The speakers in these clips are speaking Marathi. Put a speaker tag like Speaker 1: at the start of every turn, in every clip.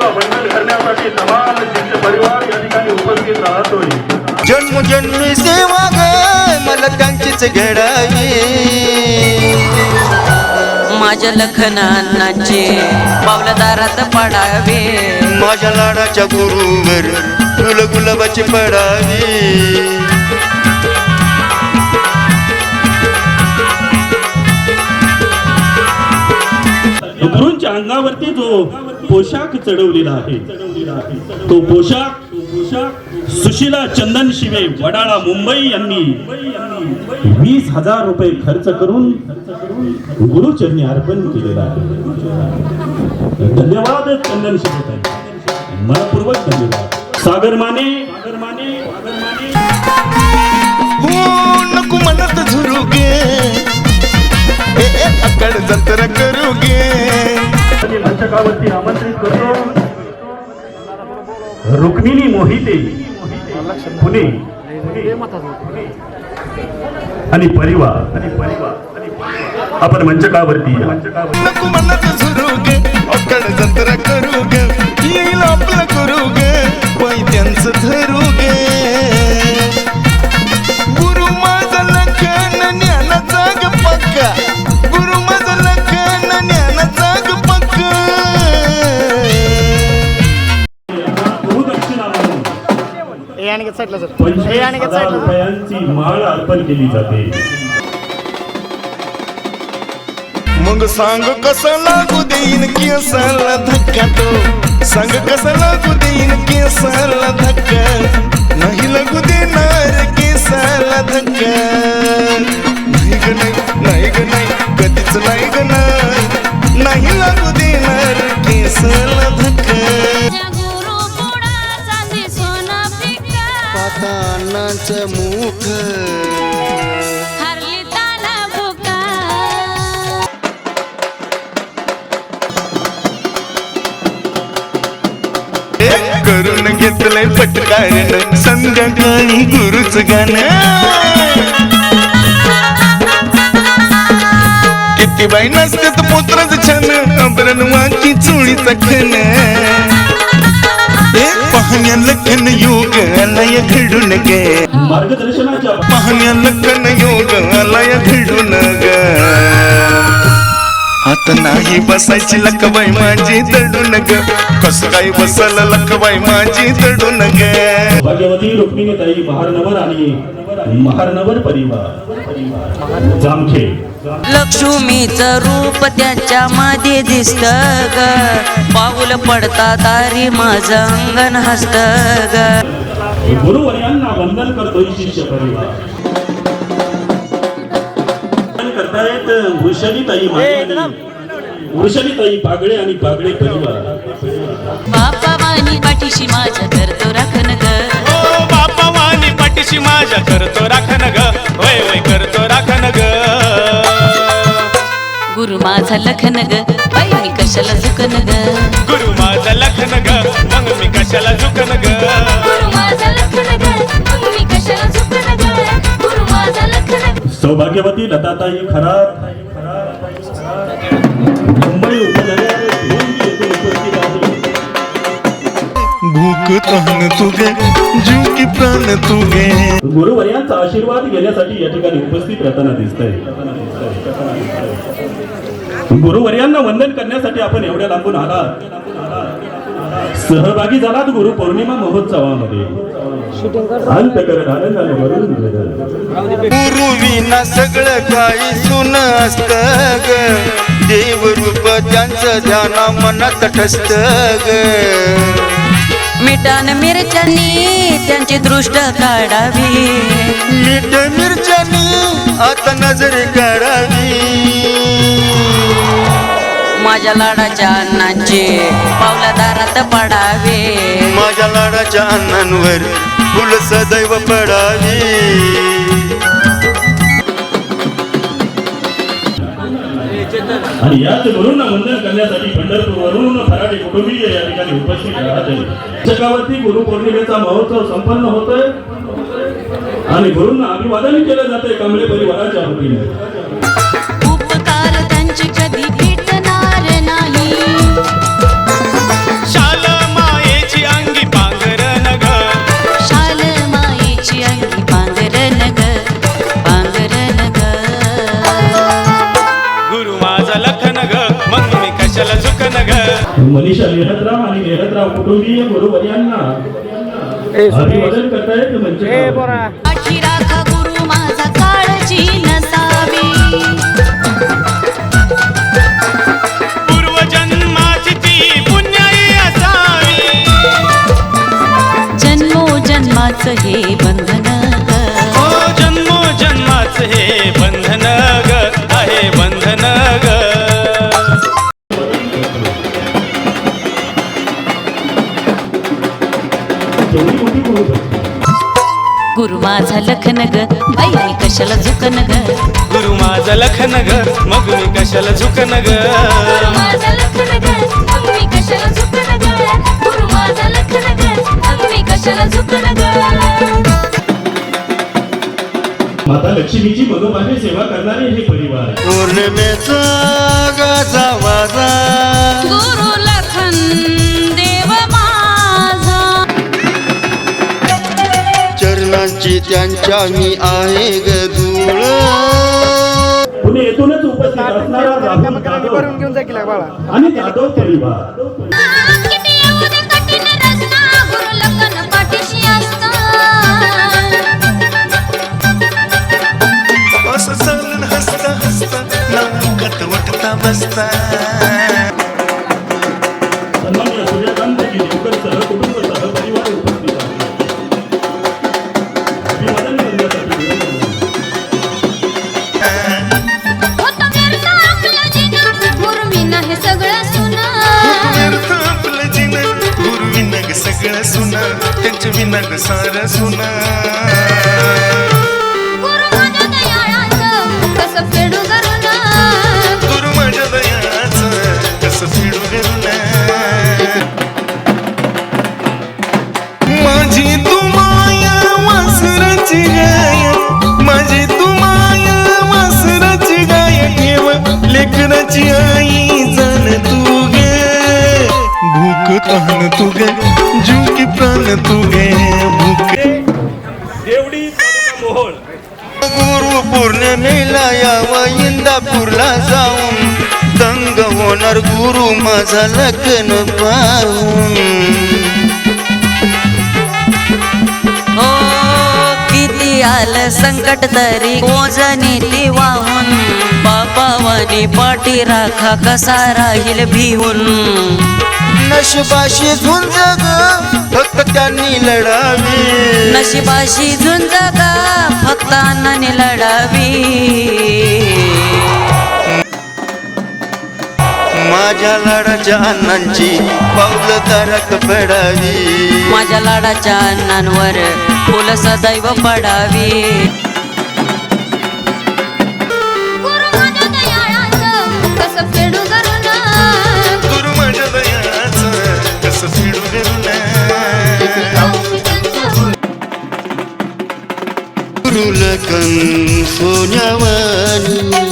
Speaker 1: आपल्या गुरुला वंदन करण्यासाठी तमाम शिष्य परिवार या ठिकाणी उपस्थित राहतोय.
Speaker 2: जन्म जन्मी सेवा ग मला त्यांचीच घडावी
Speaker 3: माझ्या लखनांचे पावलं दारात पडावे.
Speaker 2: माझ्या लाडाच्या गुरुवर फुल गुलाबाची पडावी.
Speaker 1: गुरूंच्या अंगावरती जो पोशाख चढवलेला आहे तो पोशाख सुशिला चंदन शिवे वडाळा मुंबई यांनी वीस हजार रुपये खर्च करून गुरुचरणी अर्पण केलेला आहे. धन्यवाद चंदन शिवे मनपूर्वक धन्यवाद. सागर माने सागर माने सागर माने.
Speaker 2: नको म्हणत झुरू गे अकड जत्रा करू गे
Speaker 1: मंचकावरती आमंत्रित करतो. रुक्मिणी मोहिते पुणे आणि परिवार आणि परिवार आणि आपण मंचकावरती या. मंचकावरती
Speaker 2: करू गे येईल आपलं करू गे पैत्यांचं धरू
Speaker 4: हे आणि get side ला सर. हे
Speaker 1: पंचवीस
Speaker 4: आणि get
Speaker 1: हजार
Speaker 4: side ला.
Speaker 1: रुपयांची माळ अर्पण केली जाते.
Speaker 2: मग सांग कसं लागू देईन केसाला धक्का तो सांग कसं लागू देईन केसाला धक्का नाही लागू देणार केसाला धक्का नाही ग नाही नाही ग नाही कधीच नाही ग नाही. नाही लागू देणार केसाला धक्का पातानाचं मुख.
Speaker 5: हरली ताना भुका.
Speaker 2: करून घेतलंय पटकारण संध्याकाळी गुरुच गाणं. किती बाई नसतात पोत्रच छान. अबरण वाची चोळीचा खण. पाहण्या लखन योग आलाय घडून गे. पाहण्या लखन योग आलाय घडून ग. आता नाही बसायची लकबाई माझी दडून ग. कस काय बसल लकबाई माझी दडून ग.
Speaker 1: भाग्यवती रुक्मिणीताई महारनवर आणि महारनवर परिवार. जामखे
Speaker 3: लक्ष्मीचं रूप त्यांच्या मध्ये दिसत ग. पाऊल पडता दारी माझं अंगण हसत ग.
Speaker 1: गुरुवर्यांना वंदन करतोय शिष्य परिवार. करतायत वृषलीताई वृषलीताई पागळे आणि पागळे परिवार.
Speaker 5: बापा वाणी पाठीशी माझ्या करतो
Speaker 6: बापा पाठीशी माझ्या करतो राखण ग. वय वय करतो राखण ग.
Speaker 4: गुरु माझा लखन ग. बाई मी कशाला झुकन ग?
Speaker 6: गुरु माझा लखन ग. मग मी कशाला झुकन ग?
Speaker 4: गुरु माझा लखन
Speaker 7: तहन तुगे जीव की प्राण तुगे
Speaker 1: गुरुवर्यांचा आशीर्वाद घेण्यासाठी या ठिकाणी उपस्थित राहताना दिसतंय. गुरुवर्यांना वंदन करण्यासाठी आपण एवढ्या लांबून आलात. सहभागी झालात गुरु पौर्णिमा महोत्सवामध्ये. अंतकरण आनंदाने भरून गेलं.
Speaker 7: गुरु विना सगळं काही सुन असत देव रूप त्यांचं ध्याना मनात ठसत ग.
Speaker 3: मिठान मिरच्यांनी त्यांची दृष्ट काढावी.
Speaker 7: मीठ मिरच्यानी आता नजर काढावी.
Speaker 3: माझ्या लाडाच्या अण्णांचे पावला दारात पडावे.
Speaker 7: माझ्या लाडाच्या अण्णांवर फुल सदैव पडावी.
Speaker 1: आणि याच गुरुंना वंदन करण्यासाठी पंढरपूरवरून फराडी कुटुंबीय या ठिकाणी उपस्थित राहत आहे. जगावरती गुरु पौर्णिमेचा महोत्सव संपन्न होतोय. आणि गुरुंना अभिवादन केलं जातंय कमळे परिवाराच्या वतीने. मनीषा लेहतराव आणि लेहतराव कुटुंबीय गुरुवर्यांना अभिवादन करतायत म्हणजे
Speaker 4: पाठी राखा गुरु माझा काळजी नसावी.
Speaker 6: पूर्वजन्माची ती पुण्याई असावी.
Speaker 4: जन्मो जन्माचं हे बंधन माझा लखन ग बाई मी कशाला झुकन ग
Speaker 6: गुरु माझा लखन ग मग मी कशाला झुकन ग
Speaker 4: गुरु माझा लखन ग मग मी कशाला झुकन ग गुरु माझा लखन ग मग मी कशाला झुकन ग
Speaker 1: माता लक्ष्मीची मनोभावे सेवा करणारे हे परिवार.
Speaker 7: पौर्णिमेचा गाजा वाजा.
Speaker 4: गुरु लखन
Speaker 7: त्यांच्या मी आहे ग धूळ.
Speaker 1: पुणे येथूनच उपस्थित असणारा राहुल जाधव
Speaker 8: करून घेऊन जा की लाग बाळा.
Speaker 1: आणि जाधव परिवार.
Speaker 7: होणार गुरु माझा लग्न पाहून.
Speaker 3: हो किती आलं संकट तरी ओजनी ती वाहून बापावानी पाठी राखा कसा राहील भिवून
Speaker 7: नशिबाशी झुंज ग फक्त त्यांनी लढावी.
Speaker 3: नशिबाशी झुंज फक्त अण्णाने लढावी.
Speaker 7: माझ्या लाडाच्या अण्णांची पावलं तारक पडावी.
Speaker 3: माझ्या लाडाच्या अण्णांवर फुल सदैव पडावी.
Speaker 4: गुरु
Speaker 7: सोन्यावानी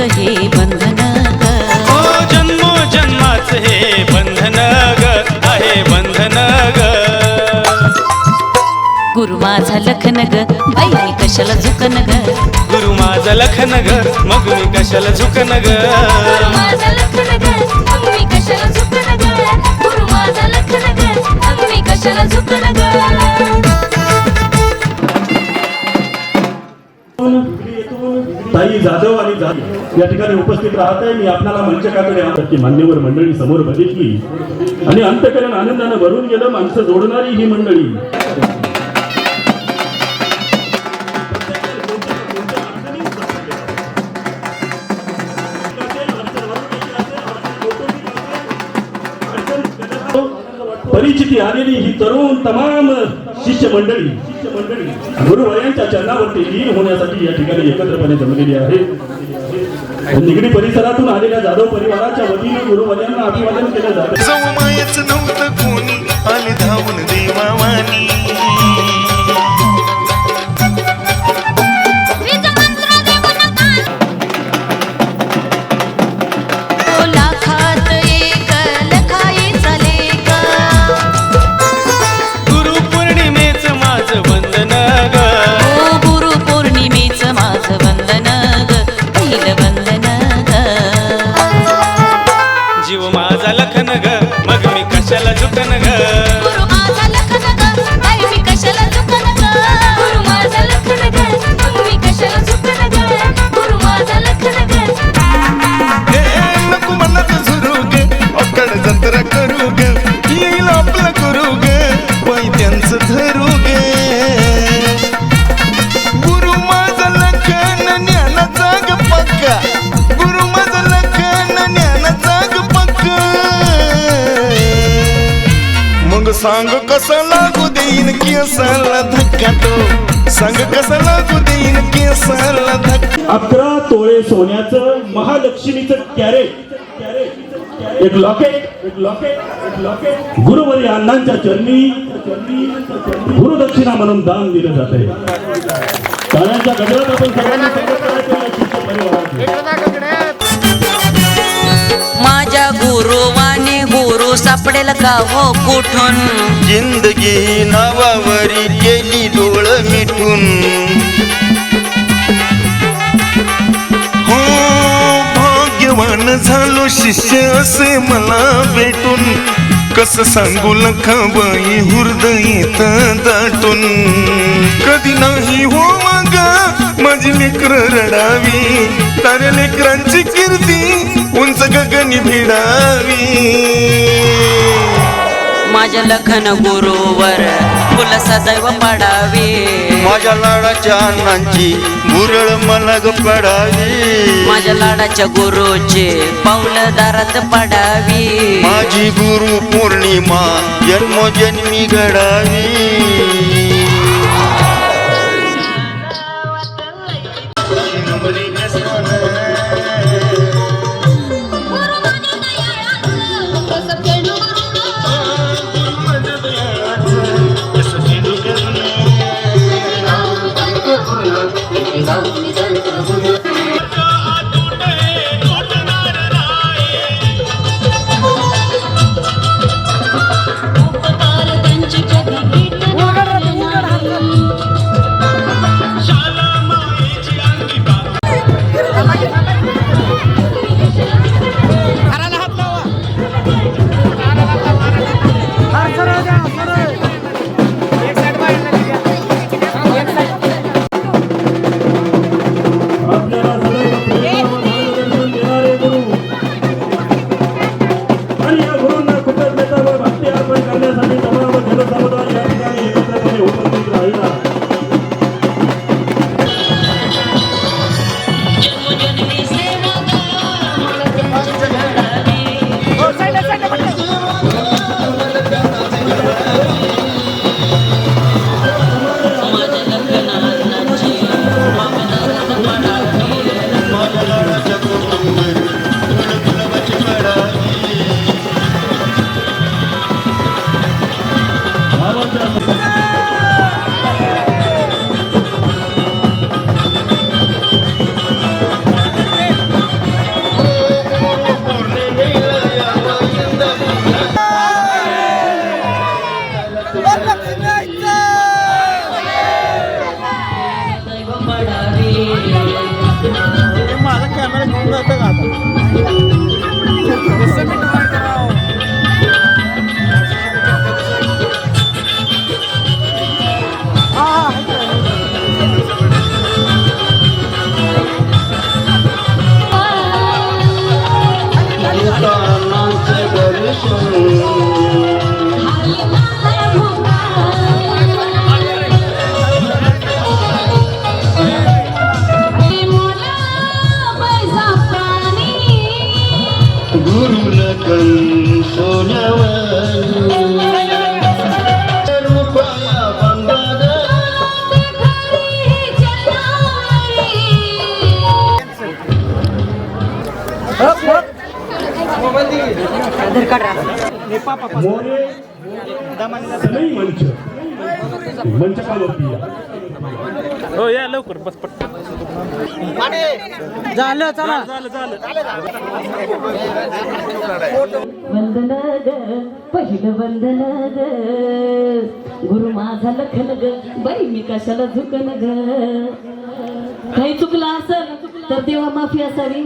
Speaker 3: जन्माचं हे बंधन ग.
Speaker 6: हो जन्मो जन्माच हे बंधन ग आहे बंधन ग.
Speaker 3: गुरु माझा लखन ग बाई मी कशाला झुकन ग?
Speaker 6: गुरु माझं लखन ग मग मी कशाला झुकन ग?
Speaker 5: गुरु माझा लखन ग मग मी कशाला झुकन ग?
Speaker 1: साई जाधव आणि जाधव या ठिकाणी उपस्थित राहत आहे. मी आपल्याला मंचकाकडे की मान्यवर मंडळी समोर बघितली. आणि अंतकरण आनंदानं भरून गेलं. माणसं जोडणारी ही मंडळी. परिचिती आलेली ही तरुण तमाम शिष्य मंडळी गुरुवयांच्या चरणावरती लीन होण्यासाठी या ठिकाणी एकत्रपणे जमलेली आहे. निगडी परिसरातून आलेल्या जाधव परिवाराच्या वतीने गुरुवर्यांना अभिवादन केलं जातं
Speaker 2: कोणी आले धावून देवावानी. केसाला धक्का तो सांग कसं लागू देईन केसाला धक्का
Speaker 1: अकरा तोळे सोन्याचं महालक्ष्मीचं कॅरेट एक लॉकेट एक लॉकेट एक लॉकेट गुरुवरी अण्णांच्या चरणी गुरुदक्षिणा म्हणून दान दिलं जात आहे टाळ्यांच्या गजरात आपण सगळ्यांनी स्वागत
Speaker 3: तो सापडेल का हो कुठून?
Speaker 7: जिंदगी नावावरी केली डोळ मिठून.
Speaker 2: हो भाग्यवान झालो शिष्य असे मला भेटून. कस सांगू लखाबाई हृदय दाटून. कधी नाही हो मग माझी लेकर रडावी. तारे लेकरांची कीर्ती उंच गगनी भिडावी.
Speaker 3: माझ्या लखन गुरुवर फुल सदैव पडावे.
Speaker 7: माझ्या लाडाच्या अण्णांची भुरळ मला ग पडावी.
Speaker 3: माझ्या लाडाच्या गुरुचे पाऊल दारात पडावी.
Speaker 7: माझी गुरु पौर्णिमा जन्मोजन्मी घडावी. माझा कॅमेरा घेऊन जातं का आता? झालं चला.
Speaker 5: वंदन ग पहिलं वंदन ग गुरु माझा लखन ग बाई मी कशाला झुकन ग? काही चुकलं असेल तर देवा माफी असावी.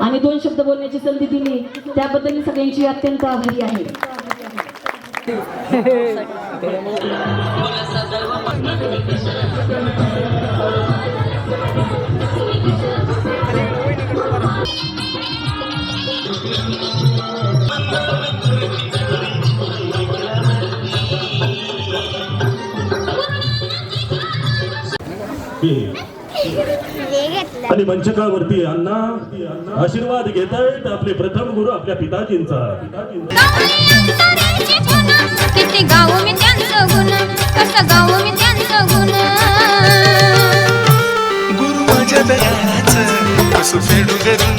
Speaker 5: आणि दोन शब्द बोलण्याची संधी दिली त्याबद्दल मी सगळ्यांची अत्यंत आभारी आहे.
Speaker 1: आणि मंचकावरती अण्णा आशीर्वाद घेत आहेत आपले प्रथम गुरु आपल्या पिताजींचा.
Speaker 9: किती गाऊ मी त्यांचं गुण कसं गाऊ मी त्यांचं गुण.
Speaker 2: गुरु माझ्या दयाच कसं फेडू करून